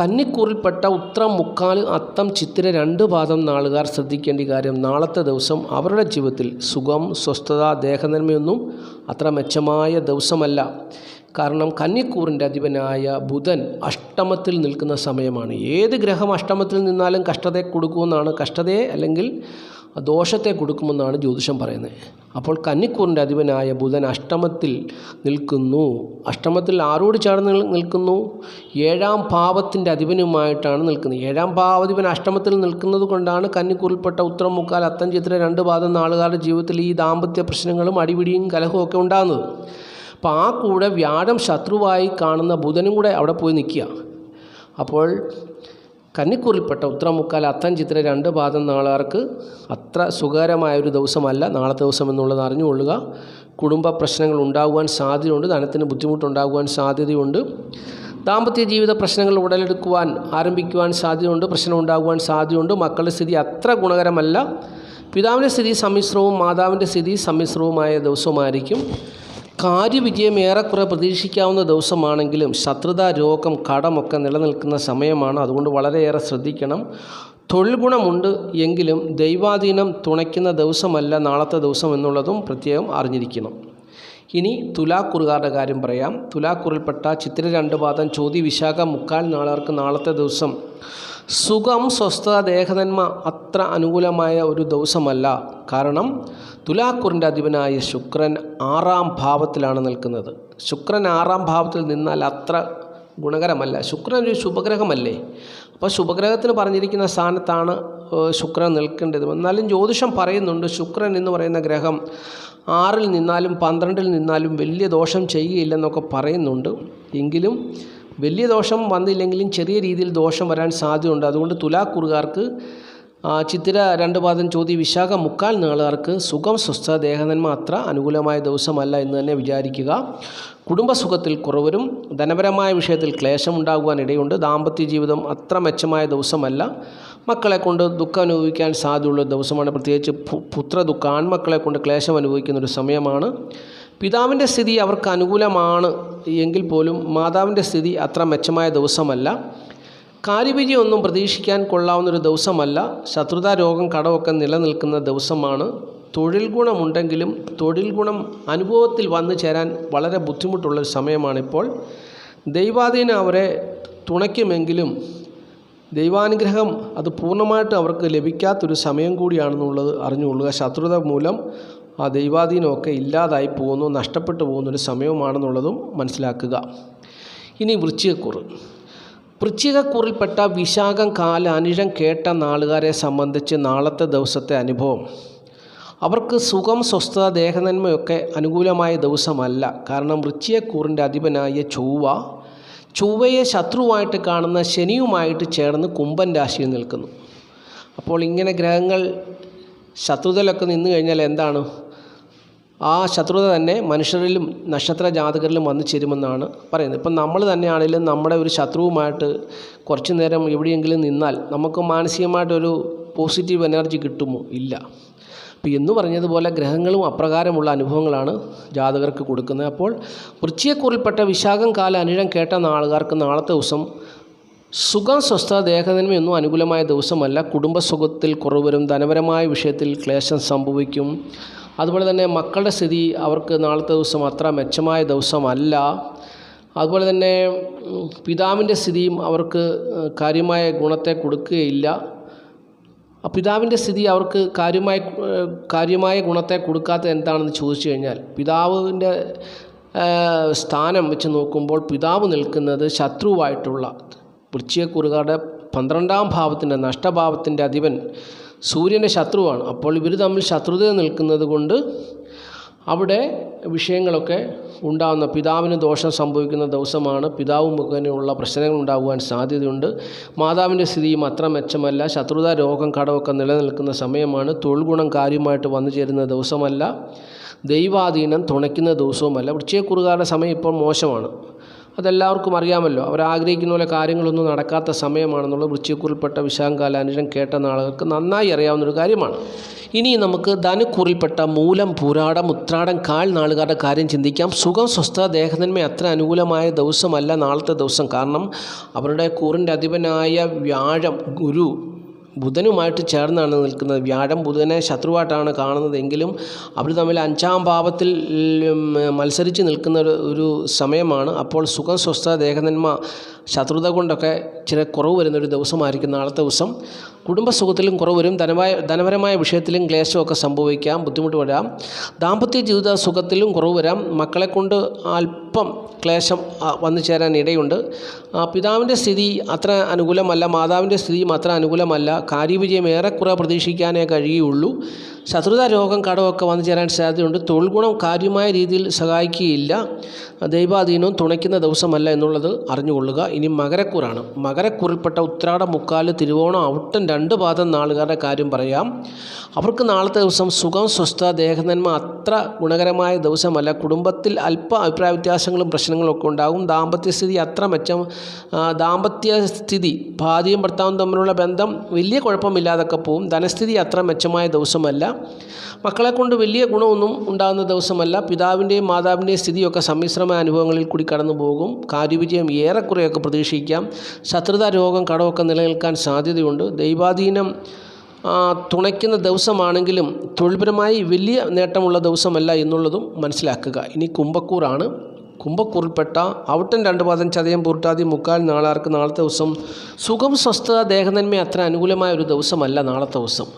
കന്നിക്കൂറിൽപ്പെട്ട ഉത്രം മുക്കാൽ അത്തം ചിത്തിര രണ്ട് പാദം നാളുകാർ ശ്രദ്ധിക്കേണ്ട കാര്യം നാളത്തെ ദിവസം അവരുടെ ജീവിതത്തിൽ സുഖം സ്വസ്ഥത ദേഹനന്മയൊന്നും അത്ര മെച്ചമായ ദിവസമല്ല. കാരണം കന്നിക്കൂറിന്റെ അധിപനായ ബുധൻ അഷ്ടമത്തിൽ നിൽക്കുന്ന സമയമാണ്. ഏത് ഗ്രഹം അഷ്ടമത്തിൽ നിന്നാലും കഷ്ടതയെ കൊടുക്കുമെന്നാണ് കഷ്ടതയെ അല്ലെങ്കിൽ ദോഷത്തെ കൊടുക്കുമെന്നാണ് ജ്യോതിഷം പറയുന്നത്. അപ്പോൾ കന്നിക്കൂറിന്റെ അധിപനായ ബുധൻ അഷ്ടമത്തിൽ നിൽക്കുന്നു. അഷ്ടമത്തിൽ ആരോട് ചേർന്ന് നിൽക്കുന്നു? ഏഴാം ഭാവത്തിന്റെ അധിപനുമായിട്ടാണ് നിൽക്കുന്നത്. ഏഴാം പാവധിപൻ അഷ്ടമത്തിൽ നിൽക്കുന്നത് കൊണ്ടാണ് കന്നിക്കൂറിൽപ്പെട്ട ഉത്തരം മുക്കാൽ അത്തം ചിത്ര രണ്ട് പാദം നാളുകാരുടെ ജീവിതത്തിൽ ഈ ദാമ്പത്യ പ്രശ്നങ്ങളും അടിപിടിയും കലഹവും ഒക്കെ ഉണ്ടാകുന്നത്. അപ്പോൾ ആ കൂടെ വ്യാഴം ശത്രുവായി കാണുന്ന ബുധനും കൂടെ അവിടെ പോയി നിൽക്കുക. അപ്പോൾ കന്നിക്കൂറിൽപ്പെട്ട ഉത്തരമുക്കാൽ അത്തം ചിത്ര രണ്ട് പാദം നാളുകാർക്ക് അത്ര സുഖകരമായൊരു ദിവസമല്ല നാളത്തെ ദിവസം എന്നുള്ളത് അറിഞ്ഞുകൊള്ളുക. കുടുംബ പ്രശ്നങ്ങൾ ഉണ്ടാകുവാൻ സാധ്യതയുണ്ട് ധനത്തിന് ബുദ്ധിമുട്ടുണ്ടാകുവാൻ സാധ്യതയുണ്ട്. ദാമ്പത്യ ജീവിത പ്രശ്നങ്ങൾ ഉടലെടുക്കുവാൻ ആരംഭിക്കുവാൻ സാധ്യതയുണ്ട് പ്രശ്നം ഉണ്ടാകുവാൻ സാധ്യതയുണ്ട്. മക്കളുടെ സ്ഥിതി അത്ര ഗുണകരമല്ല. പിതാവിന്റെ സ്ഥിതി സമ്മിശ്രവും മാതാവിന്റെ സ്ഥിതി സമ്മിശ്രവുമായ ദിവസമായിരിക്കും. കാര്യവിജയം ഏറെക്കുറെ പ്രതീക്ഷിക്കാവുന്ന ദിവസമാണെങ്കിലും ശത്രുത രോഗം കടമൊക്കെ നിലനിൽക്കുന്ന സമയമാണ്. അതുകൊണ്ട് വളരെയേറെ ശ്രദ്ധിക്കണം. തൊഴിൽ ഗുണമുണ്ട് എങ്കിലും ദൈവാധീനം തുണയ്ക്കുന്ന ദിവസമല്ല നാളത്തെ ദിവസം എന്നുള്ളതും പ്രത്യേകം അറിഞ്ഞിരിക്കണം. ഇനി തുലാക്കുറുകാരുടെ കാര്യം പറയാം. തുലാക്കുറിൽപ്പെട്ട ചിത്ര രണ്ട് പാദം ചോതി വിശാഖ മുക്കാൽ നാളുകാർക്ക് നാളത്തെ ദിവസം. സുഖം സ്വസ്ഥത ദേഹനന്മ അത്ര അനുകൂലമായ ഒരു ദിവസമല്ല. കാരണം തുലാക്കുറിന്റെ അധിപനായ ശുക്രൻ ആറാം ഭാവത്തിലാണ് നിൽക്കുന്നത്. ശുക്രൻ ആറാം ഭാവത്തിൽ നിന്നാൽ അത്ര ഗുണകരമല്ല. ശുക്രൻ ഒരു ശുഭഗ്രഹമല്ലേ? അപ്പോൾ ശുഭഗ്രഹത്തിന് പറഞ്ഞിരിക്കുന്ന സ്ഥാനത്താണ് ശുക്രൻ നിൽക്കേണ്ടത് എന്നാലും ജ്യോതിഷം പറയുന്നുണ്ട് ശുക്രൻ എന്ന് പറയുന്ന ഗ്രഹം ആറിൽ നിന്നാലും പന്ത്രണ്ടിൽ നിന്നാലും വലിയ ദോഷം ചെയ്യുകയില്ലെന്നൊക്കെ പറയുന്നുണ്ട്. എങ്കിലും വലിയ ദോഷം വന്നില്ലെങ്കിലും ചെറിയ രീതിയിൽ ദോഷം വരാൻ സാധ്യതയുണ്ട്. അതുകൊണ്ട് തുലാക്കുറുകാർക്ക് ചിത്തിര രണ്ട് പാദം ചോദ്യ വിശാഖ മുക്കാൽ നാളുകാർക്ക് സുഖം സ്വസ്ഥ ദേഹനന്മ അത്ര അനുകൂലമായ ദിവസമല്ല എന്ന് തന്നെ വിചാരിക്കുക. കുടുംബസുഖത്തിൽ കുറവരും ധനപരമായ വിഷയത്തിൽ ക്ലേശം ഇടയുണ്ട്. ദാമ്പത്യ ജീവിതം അത്ര മെച്ചമായ ദിവസമല്ല. മക്കളെ കൊണ്ട് ദുഃഖം അനുഭവിക്കാൻ സാധ്യതയുള്ള ദിവസമാണ്. പ്രത്യേകിച്ച് പുത്ര ദുഃഖം ആൺമക്കളെ കൊണ്ട് ക്ലേശം അനുഭവിക്കുന്ന ഒരു സമയമാണ്. പിതാവിന്റെ സ്ഥിതി അവർക്ക് അനുകൂലമാണ് എങ്കിൽ പോലും മാതാവിന്റെ സ്ഥിതി അത്ര മെച്ചമായ ദിവസമല്ല. കാര്യവിജയമൊന്നും പ്രതീക്ഷിക്കാൻ കൊള്ളാവുന്നൊരു ദിവസമല്ല. ശത്രുതാ രോഗം കടമൊക്കെ നിലനിൽക്കുന്ന ദിവസമാണ്. തൊഴിൽ ഗുണമുണ്ടെങ്കിലും തൊഴിൽ ഗുണം അനുഭവത്തിൽ വന്നു ചേരാൻ വളരെ ബുദ്ധിമുട്ടുള്ളൊരു സമയമാണിപ്പോൾ. ദൈവാധീനം അവരെ തുണയ്ക്കുമെങ്കിലും ദൈവാനുഗ്രഹം അത് പൂർണമായിട്ട് അവർക്ക് ലഭിക്കാത്തൊരു സമയം കൂടിയാണെന്നുള്ളത് അറിഞ്ഞുകൊള്ളുക. ശത്രുത മൂലം ആ ദൈവാധീനമൊക്കെ ഇല്ലാതായി പോകുന്നു നഷ്ടപ്പെട്ടു പോകുന്നൊരു സമയമാണെന്നുള്ളതും മനസ്സിലാക്കുക. ഇനി വൃശ്ചികക്കുറ്. വൃശ്ചികക്കുറിൽപ്പെട്ട വിശാഖം കാല അനിഴം കേട്ട നാളുകാരെ സംബന്ധിച്ച് നാളത്തെ ദിവസത്തെ അനുഭവം. അവർക്ക് സുഖം സ്വസ്ഥത ദേഹനന്മയൊക്കെ അനുകൂലമായ ദിവസമല്ല. കാരണം വൃശ്ചികക്കൂറിന്റെ അധിപനായ ചൊവ്വ ചൊവ്വയെ ശത്രുവായിട്ട് കാണുന്ന ശനിയുമായിട്ട് ചേർന്ന് കുംഭൻ രാശിയിൽ നിൽക്കുന്നു. അപ്പോൾ ഇങ്ങനെ ഗ്രഹങ്ങൾ ശത്രുതയിലൊക്കെ നിന്നു കഴിഞ്ഞാൽ എന്താണ്? ആ ശത്രുത തന്നെ മനുഷ്യരിലും നക്ഷത്ര ജാതകരിലും വന്നു ചേരുമെന്നാണ് പറയുന്നത്. ഇപ്പം നമ്മൾ തന്നെയാണെങ്കിലും നമ്മുടെ ഒരു ശത്രുവുമായിട്ട് കുറച്ചു നേരം എവിടെയെങ്കിലും നിന്നാൽ നമുക്ക് മാനസികമായിട്ടൊരു പോസിറ്റീവ് എനർജി കിട്ടുമോ? ഇല്ല. അപ്പോൾ എന്ന് പറഞ്ഞതുപോലെ ഗ്രഹങ്ങളും അപ്രകാരമുള്ള അനുഭവങ്ങളാണ് ജാതകർക്ക് കൊടുക്കുന്നത്. അപ്പോൾ വൃശ്ചികക്കുറിൽപ്പെട്ട വിശാഖം കാല അനിഴം കേട്ട നാളുകാർക്ക് നാളത്തെ ദിവസം സുഖം സ്വസ്ഥ ദേഹനന്മയൊന്നും അനുകൂലമായ ദിവസമല്ല. കുടുംബസുഖത്തിൽ കുറവ് വരും. ധനപരമായ വിഷയത്തിൽ ക്ലേശം സംഭവിക്കും. അതുപോലെ തന്നെ മക്കളുടെ സ്ഥിതി അവർക്ക് നാളത്തെ ദിവസം അത്ര മെച്ചമായ ദിവസമല്ല. അതുപോലെ തന്നെ പിതാവിന്റെ സ്ഥിതിയും അവർക്ക് കാര്യമായ ഗുണത്തെ കൊടുക്കുകയില്ല. പിതാവിന്റെ സ്ഥിതി അവർക്ക് കാര്യമായ കാര്യമായ ഗുണത്തെ കൊടുക്കാത്ത എന്താണെന്ന് ചോദിച്ചു കഴിഞ്ഞാൽ പിതാവിന്റെ സ്ഥാനം വെച്ച് നോക്കുമ്പോൾ പിതാവ് നിൽക്കുന്നത് ശത്രുവായിട്ടുള്ള വൃശ്ചികക്കുറുകാരുടെ പന്ത്രണ്ടാം ഭാവത്തിന്റെ നഷ്ടഭാവത്തിന്റെ അധിപൻ സൂര്യന്റെ ശത്രുവാണ്. അപ്പോൾ ഇവർ തമ്മിൽ ശത്രുത നിൽക്കുന്നത് കൊണ്ട് അവിടെ വിഷയങ്ങളൊക്കെ ഉണ്ടാകുന്ന പിതാവിന് ദോഷം സംഭവിക്കുന്ന ദിവസമാണ് പിതാവ് മുഖേനയുള്ള പ്രശ്നങ്ങൾ ഉണ്ടാകുവാൻ സാധ്യതയുണ്ട്. മാതാവിന്റെ സ്ഥിതിയും അത്ര മെച്ചമല്ല. ശത്രുത രോഗം കടവൊക്കെ നിലനിൽക്കുന്ന സമയമാണ്. തൊഴിൽ ഗുണം കാര്യമായിട്ട് വന്നു ചേരുന്ന ദിവസമല്ല. ദൈവാധീനം തുണയ്ക്കുന്ന ദിവസവുമല്ല. വൃക്ഷയക്കുറുകാരുടെ സമയം ഇപ്പോൾ മോശമാണ്. അതെല്ലാവർക്കും അറിയാമല്ലോ. അവർ ആഗ്രഹിക്കുന്ന പോലെ കാര്യങ്ങളൊന്നും നടക്കാത്ത സമയമാണെന്നുള്ളത് വൃശ്ചിക്കുറിൽപ്പെട്ട വിശാഖാലാനുജൻ കേട്ട നാളുകൾക്ക് നന്നായി അറിയാവുന്നൊരു കാര്യമാണ്. ഇനി നമുക്ക് ധനുക്കുറിൽപ്പെട്ട മൂലം പൂരാടം ഉത്രാടം കാൽ നാളുകാരുടെ കാര്യം ചിന്തിക്കാം. സുഖം സ്വസ്ഥ ദേഹനന്മ അത്ര അനുകൂലമായ ദിവസമല്ല നാളത്തെ ദിവസം. കാരണം അവരുടെ കൂറിന്റെ അധിപനായ വ്യാഴം ഗുരു ബുധനുമായിട്ട് ചേർന്നാണ് നിൽക്കുന്നത്. വ്യാഴം ബുധനെ ശത്രുവായിട്ടാണ് കാണുന്നതെങ്കിലും അവർ തമ്മിൽ അഞ്ചാം ഭാവത്തിൽ മത്സരിച്ച് നിൽക്കുന്ന ഒരു സമയമാണ്. അപ്പോൾ സുഖം സ്വസ്ഥ ദേഹനന്മ ശത്രുത കൊണ്ടൊക്കെ ചില കുറവ് വരുന്നൊരു ദിവസമായിരിക്കും നാളത്തെ ദിവസം. കുടുംബസുഖത്തിലും കുറവ് വരും ധനമായ ധനപരമായ വിഷയത്തിലും ക്ലേശമൊക്കെ സംഭവിക്കാം ബുദ്ധിമുട്ട് വരാം ദാമ്പത്യ ജീവിത സുഖത്തിലും കുറവ് വരാം. മക്കളെ കൊണ്ട് അല്പം ക്ലേശം വന്നു ചേരാൻ ഇടയുണ്ട്. പിതാവിന്റെ സ്ഥിതി അത്ര അനുകൂലമല്ല മാതാവിന്റെ സ്ഥിതിയും അത്ര അനുകൂലമല്ല. കാര്യവിജയം ഏറെക്കുറെ പ്രതീക്ഷിക്കാനേ കഴിയുള്ളൂ. ശത്രുത രോഗം കടമൊക്കെ വന്നു ചേരാൻ സാധ്യതയുണ്ട്. തൊഴിൽ ഗുണം കാര്യമായ രീതിയിൽ സഹായിക്കുകയില്ല. ദൈവാധീനവും തുണയ്ക്കുന്ന ദിവസമല്ല എന്നുള്ളത് അറിഞ്ഞുകൊള്ളുക. ഇനി മകരക്കൂറാണ്. മകരക്കൂറിൽപ്പെട്ട ഉത്രാട മുക്കാൽ തിരുവോണം ഔട്ടൻ രണ്ട് പാദം നാളുകാരുടെ കാര്യം പറയാം. അവർക്ക് നാളത്തെ ദിവസം സുഖം സ്വസ്ഥ ദേഹനന്മ അത്ര ഗുണകരമായ ദിവസമല്ല. കുടുംബത്തിൽ അല്പ അഭിപ്രായ വ്യത്യാസങ്ങളും പ്രശ്നങ്ങളും ഒക്കെ ഉണ്ടാകും. ദാമ്പത്യ സ്ഥിതി അത്ര മെച്ചം ദാമ്പത്യ സ്ഥിതി ഭാര്യയും ഭർത്താവും തമ്മിലുള്ള ബന്ധം വലിയ കുഴപ്പമില്ലാതൊക്കെ പോവും. ധനസ്ഥിതി അത്ര മെച്ചമായ ദിവസമല്ല. മക്കളെ കൊണ്ട് വലിയ ഗുണമൊന്നും ഉണ്ടാകുന്ന ദിവസമല്ല. പിതാവിന്റെയും മാതാവിന്റെയും സ്ഥിതിയൊക്കെ സമ്മിശ്രമായ അനുഭവങ്ങളിൽ കൂടി കടന്നു പോകും കാര്യവിജയം ഏറെക്കുറെയൊക്കെ പ്രതീക്ഷിക്കാം. ശത്രുത രോഗം കടമൊക്കെ നിലനിൽക്കാൻ സാധ്യതയുണ്ട്. ദൈവാധീനം തുണയ്ക്കുന്ന ദിവസമാണെങ്കിലും തൊഴിൽപരമായി വലിയ നേട്ടമുള്ള ദിവസമല്ല എന്നുള്ളതും മനസ്സിലാക്കുക. ഇനി കുംഭക്കൂറാണ്. കുംഭക്കൂറിൽപ്പെട്ട ഔട്ടൻ രണ്ട് പാദം ചതയം പൂർട്ടാതി മുക്കാൽ നാളാർക്ക് നാളത്തെ ദിവസം സുഖം സ്വസ്ഥത ദേഹനന്മ അത്ര അനുകൂലമായ ഒരു ദിവസമല്ല നാളത്തെ ദിവസം.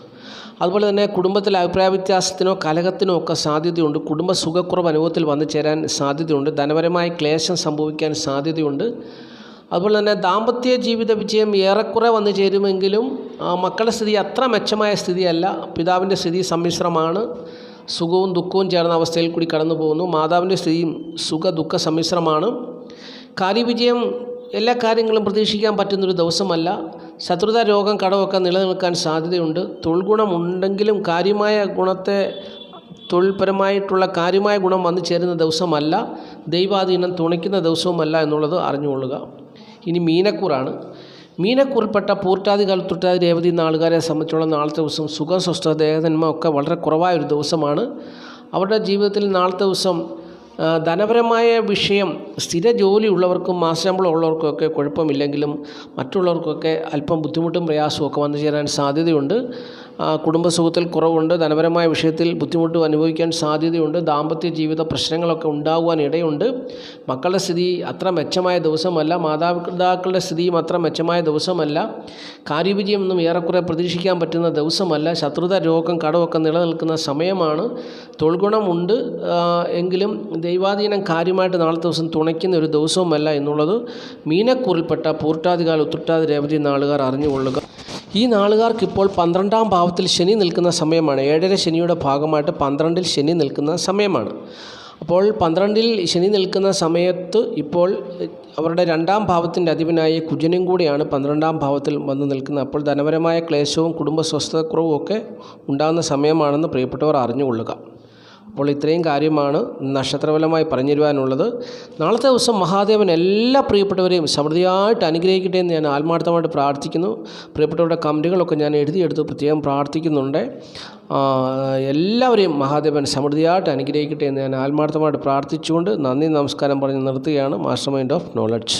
അതുപോലെ തന്നെ കുടുംബത്തിലെ അഭിപ്രായ വ്യത്യാസത്തിനോ കലഹത്തിനോ ഒക്കെ സാധ്യതയുണ്ട്. കുടുംബ സുഖക്കുറവ് അനുഭവത്തിൽ വന്നു ചേരാൻ സാധ്യതയുണ്ട്. ധനപരമായ ക്ലേശം സംഭവിക്കാൻ സാധ്യതയുണ്ട്. അതുപോലെ തന്നെ ദാമ്പത്യ ജീവിത വിജയം ഏറെക്കുറെ വന്നു ചേരുമെങ്കിലും മക്കളുടെ സ്ഥിതി അത്ര മെച്ചമായ സ്ഥിതിയല്ല. പിതാവിന്റെ സ്ഥിതി സമ്മിശ്രമാണ്. സുഖവും ദുഃഖവും ചേർന്ന അവസ്ഥയിൽ കൂടി കടന്നു പോകുന്നു. മാതാവിന്റെ സ്ഥിതിയും സുഖ ദുഃഖ സമ്മിശ്രമാണ്. കാര്യവിജയം എല്ലാ കാര്യങ്ങളും പ്രതീക്ഷിക്കാൻ പറ്റുന്നൊരു ദിവസമല്ല. ശത്രുത രോഗം കടമൊക്കെ നിലനിൽക്കാൻ സാധ്യതയുണ്ട്. തൊഴിൽ ഗുണമുണ്ടെങ്കിലും കാര്യമായ ഗുണത്തെ തൊഴിൽപരമായിട്ടുള്ള കാര്യമായ ഗുണം വന്നു ചേരുന്ന ദിവസമല്ല. ദൈവാധീനം തുണയ്ക്കുന്ന ദിവസവുമല്ല എന്നുള്ളത് അറിഞ്ഞുകൊള്ളുക. ഇനി മീനക്കൂറാണ്. മീനക്കൂറിൽപ്പെട്ട പൂർട്ടാതി കാലത്തൊട്ടാതി രേവതി നാളുകാരെ സംബന്ധിച്ചുള്ള നാളത്തെ ദിവസം സുഖം സ്വസ്ഥ ദേഹതന്മ ഒക്കെ വളരെ കുറവായ ഒരു ദിവസമാണ്. അവരുടെ ജീവിതത്തിൽ നാളത്തെ ദിവസം ധനപരമായ വിഷയം സ്ഥിര ജോലി ഉള്ളവർക്കും മാസശമ്പളം ഉള്ളവർക്കൊക്കെ കുഴപ്പമില്ലെങ്കിലും മറ്റുള്ളവർക്കൊക്കെ അല്പം ബുദ്ധിമുട്ടും പ്രയാസവും ഒക്കെ വന്നു ചേരാൻ സാധ്യതയുണ്ട്. കുടുംബസുഖത്തിൽ കുറവുണ്ട്. ധനപരമായ വിഷയത്തിൽ ബുദ്ധിമുട്ട് അനുഭവിക്കാൻ സാധ്യതയുണ്ട്. ദാമ്പത്യ ജീവിത പ്രശ്നങ്ങളൊക്കെ ഉണ്ടാകുവാൻ ഇടയുണ്ട്. മക്കളുടെ സ്ഥിതി അത്ര മെച്ചമായ ദിവസമല്ല. മാതാപിതാക്കളുടെ സ്ഥിതിയും അത്ര മെച്ചമായ ദിവസമല്ല. കാര്യവിജയമൊന്നും ഏറെക്കുറെ പ്രതീക്ഷിക്കാൻ പറ്റുന്ന ദിവസമല്ല. ശത്രുത രോഗം കടമൊക്കെ നിലനിൽക്കുന്ന സമയമാണ്. തൊഴിൽഗുണമുണ്ട് എങ്കിലും ദൈവാധീനം കാര്യമായിട്ട് നാളത്തെ ദിവസം തുണയ്ക്കുന്ന ഒരു ദിവസവുമല്ല എന്നുള്ളത് മീനക്കൂറിൽപ്പെട്ട പൂർട്ടാതികാൽ ഉത്രട്ടാതി രേവതി നാളുകാർ അറിഞ്ഞുകൊള്ളുക. ഈ നാളുകാർക്ക് ഇപ്പോൾ പന്ത്രണ്ടാം ഭാവത്തിൽ ശനി നിൽക്കുന്ന സമയമാണ്. ഏഴര ശനിയുടെ ഭാഗമായിട്ട് പന്ത്രണ്ടിൽ ശനി നിൽക്കുന്ന സമയമാണ്. അപ്പോൾ പന്ത്രണ്ടിൽ ശനി നിൽക്കുന്ന സമയത്ത് ഇപ്പോൾ അവരുടെ രണ്ടാം ഭാവത്തിന്റെ അധിപനായ കുജനും കൂടിയാണ് പന്ത്രണ്ടാം ഭാവത്തിൽ വന്ന് നിൽക്കുന്നത്. അപ്പോൾ ധനപരമായ ക്ലേശവും കുടുംബ സ്വസ്ഥതക്കുറവും ഒക്കെ ഉണ്ടാകുന്ന സമയമാണെന്ന് പ്രിയപ്പെട്ടവർ അറിഞ്ഞുകൊള്ളുക. അപ്പോൾ ഇത്രയും കാര്യമാണ് നക്ഷത്രഫലമായി പറഞ്ഞു തരുവാനുള്ളത് നാളത്തെ ദിവസം മഹാദേവൻ എല്ലാ പ്രിയപ്പെട്ടവരെയും സമൃദ്ധിയായിട്ട് അനുഗ്രഹിക്കട്ടെ എന്ന് ഞാൻ ആത്മാർത്ഥമായിട്ട് പ്രാർത്ഥിക്കുന്നു. പ്രിയപ്പെട്ടവരുടെ കമന്റുകളൊക്കെ ഞാൻ എഴുതിയെടുത്ത് പ്രത്യേകം പ്രാർത്ഥിക്കുന്നുണ്ട്. എല്ലാവരെയും മഹാദേവൻ സമൃദ്ധിയായിട്ട് അനുഗ്രഹിക്കട്ടെ എന്ന് ഞാൻ ആത്മാർത്ഥമായിട്ട് പ്രാർത്ഥിച്ചുകൊണ്ട് നന്ദി നമസ്കാരം പറഞ്ഞ് നിർത്തുകയാണ്. Master mind of knowledge